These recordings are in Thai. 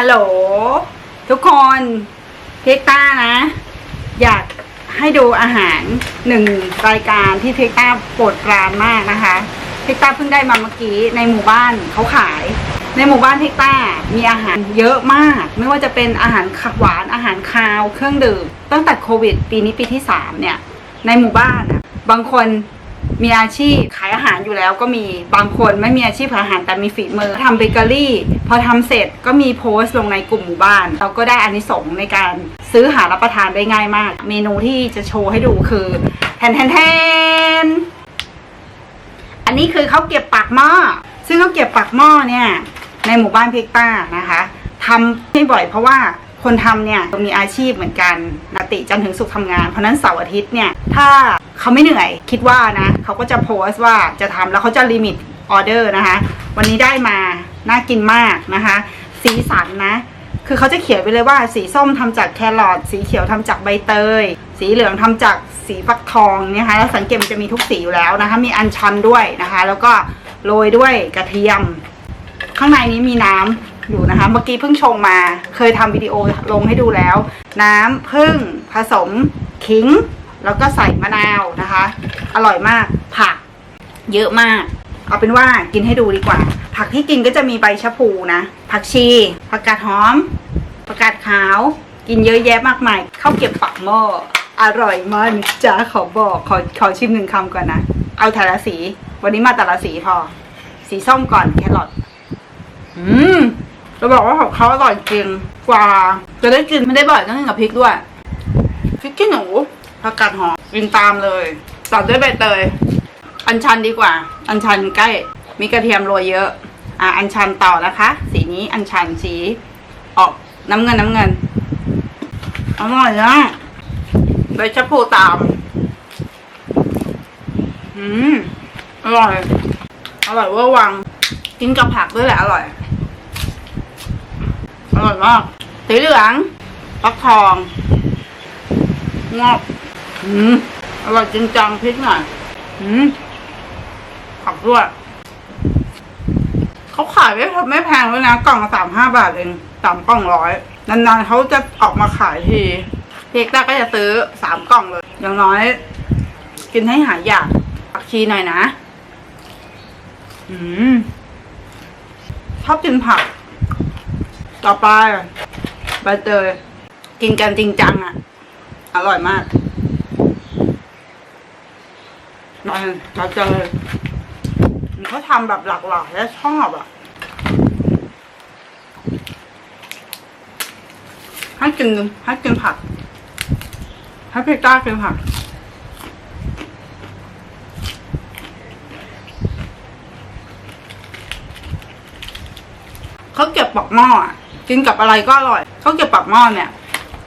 ฮัลโหล ทุกคนพิกต้านะ อยากให้ดูอาหารหนึ่งรายการที่พิกต้าโปรดปรานมากนะคะพิกต้าเพิ่งได้มาเมื่อกี้ในหมู่บ้านเขาขาย ในหมู่บ้านพิกต้ามีอาหารเยอะมาก ไม่ว่าจะเป็นอาหารหวานอาหารคาว เครื่องดื่มตั้งแต่โควิด ปีนี้ปีที่สามเนี่ยในหมู่บ้านบางคน มีอาชีพขายอาหารอยู่แล้วก็มีบางคนไม่มีอาชีพขายอาหารแต่มีฝีมือทำเบเกอรี่ พอทำเสร็จก็มีโพสต์ลงในกลุ่มหมู่บ้าน เราก็ได้อานิสงส์ในการซื้อหารับประทานได้ง่ายมาก เมนูที่จะโชว์ให้ดูคือแทนแทนแทนอันนี้คือเขาเก็บปากหม้อ ซึ่งเขาเก็บปากหม้อเนี่ย ในหมู่บ้านพิกต้านะคะทำไม่บ่อยเพราะว่าคนทำเนี่ยมีอาชีพเหมือนกันปกติจันถึงศุกทำงาน เพราะนั้นเสาร์อาทิตย์เนี่ย ถ้า เขาไม่เหนื่อย คิดว่านะเขาก็จะโพสต์ว่าจะทำแล้วเขาจะลิมิตออเดอร์นะคะ วันนี้ได้มาน่ากินมากนะคะ สีสันนะ คือเขาจะเขียนไปเลยว่า สีส้มทำจากแครอทสีเขียวทำจากใบเตย สีเหลืองทำจากสีฟักทองนะคะแล้วสังเกตมันจะมีทุกสีอยู่แล้วนะคะ มีอัญชันด้วยนะคะ แล้วก็โรยด้วยกระเทียม ข้างในนี้มีน้ำอยู่นะคะ เมื่อกี้เพิ่งชงมา เคยทำวิดีโอลงให้ดูแล้ว น้ำพึ่งผสมขิง แล้วก็ใส่มะนาวนะคะ อร่อยมากผักเยอะมาก เอาเป็นว่ากินให้ดูดีกว่า ผักที่กินก็จะมีใบชะพูนะ ผักชีผักกาดหอมผักกาดขาว กินเยอะแยะมากมายข้าวเก็บปักหม้ออร่อยมากนจ้าขอบอกขอขอชิมหนึ่งคำก่อนนะ เอาแต่ละสี วันนี้มาแต่ละสีพอ สีส้มก่อนแครอทอืมจะบอกว่าของเขาอร่อยจริงกว่า จะได้กินไม่ได้บ่อยต้องกินกับพริกด้วยพริกขี้หนู ผักกาดหอมกินตามเลยตัดด้วยใบเตย อัญชันดีกว่า อัญชันใกล้ มีกระเทียมโรยเยอะ อะอัญชันต่อนะคะ สีนี้อัญชันสีออกน้ำเงินน้ำเงินอร่อยนะใบชะพูตาม อืมอร่อย อร่อยเวอร์วัง กินกับผักด้วยแหละอร่อย อร่อยมากสีเหลืองฟักทองงอก อืมอร่อยจริงจังพริกหน่อยอืมผักด้วยเขาขายไม่ไม่แพงเลยนะ กล่องสามห้าบาทเองสามกล่องร้อยนานๆเขาจะออกมาขายทีเพียกต้าก็จะซื้อสามกล่องเลย อย่างน้อย กินให้หายอยากผักชีหน่อยนะ อืมชอบกินผัก ต่อไปใบเตยกินกันจริงจังอะ อร่อยมาก ใบใบเตยเขาทำแบบหลากหลายและชอบอะให้กินให้กินผักให้พี่ก้ากินผักเขาเก็บปักหม้ออะกินกับอะไรก็อร่อยเขาเก็บปักหม้อเนี่ย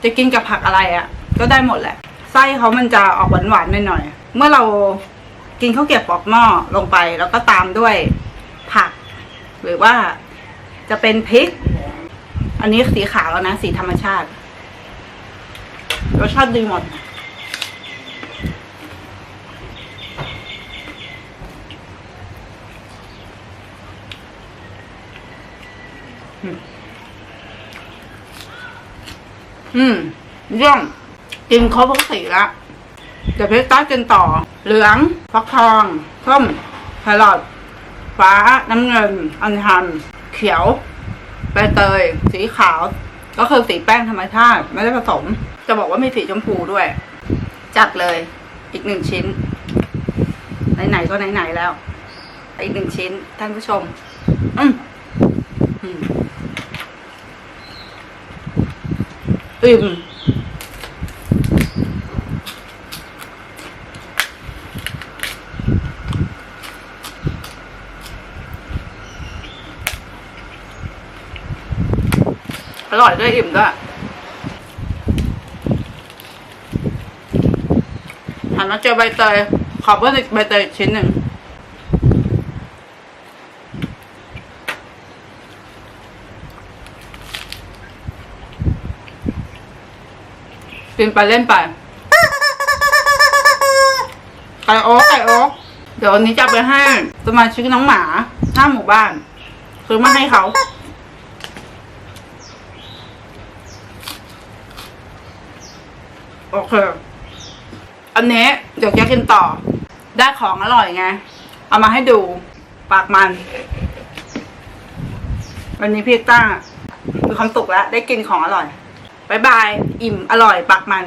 จะกินกับผักอะไรอะ่ะ ก็ได้หมดแหละ ไส้เขามันจะออกหวานๆหน่อยๆเมื่อเรา กินข้าวเก็บปักหม้อลงไป แล้วก็ตามด้วยผัก หรือว่าจะเป็นพริก อันนี้สีขาวแล้วนะ สีธรรมชาติรสชาติดีหมด อืมเยี่ยมกินครบทุกสีละ เดี๋ยวเพชรต้ากินต่อ เหลืองฟักทองส้มแครอทฟ้าน้ำเงิน อัญชันเขียวใบเตย สีขาว ก็คือสีแป้งธรรมชาติ ไม่ได้ผสม จะบอกว่ามีสีชมพูด้วย จัดเลยอีกหนึ่งชิ้น ไหนๆก็ไหนๆแล้ว อีกหนึ่งชิ้น ท่านผู้ชม อืมอืม อร่อยด้วยอิ่มด้วยหันมาเจอใบเตยขอเพิ่มอีกใบเตยชิ้นหนึ่งกินไปเล่นไปไก่โอ๊กไก่โอ๊กเดี๋ยววันนี้จะไปให้สมาชิกน้องหมาหน้าหมู่บ้าน คือมาให้เขา โอเค อันนี้เดี๋ยวจะกินต่อ ได้ของอร่อยไง เอามาให้ดู ปากมัน วันนี้พี่ต้ามีความสุขแล้ว ได้กินของอร่อยบายบาย อิ่ม อร่อย ปากมัน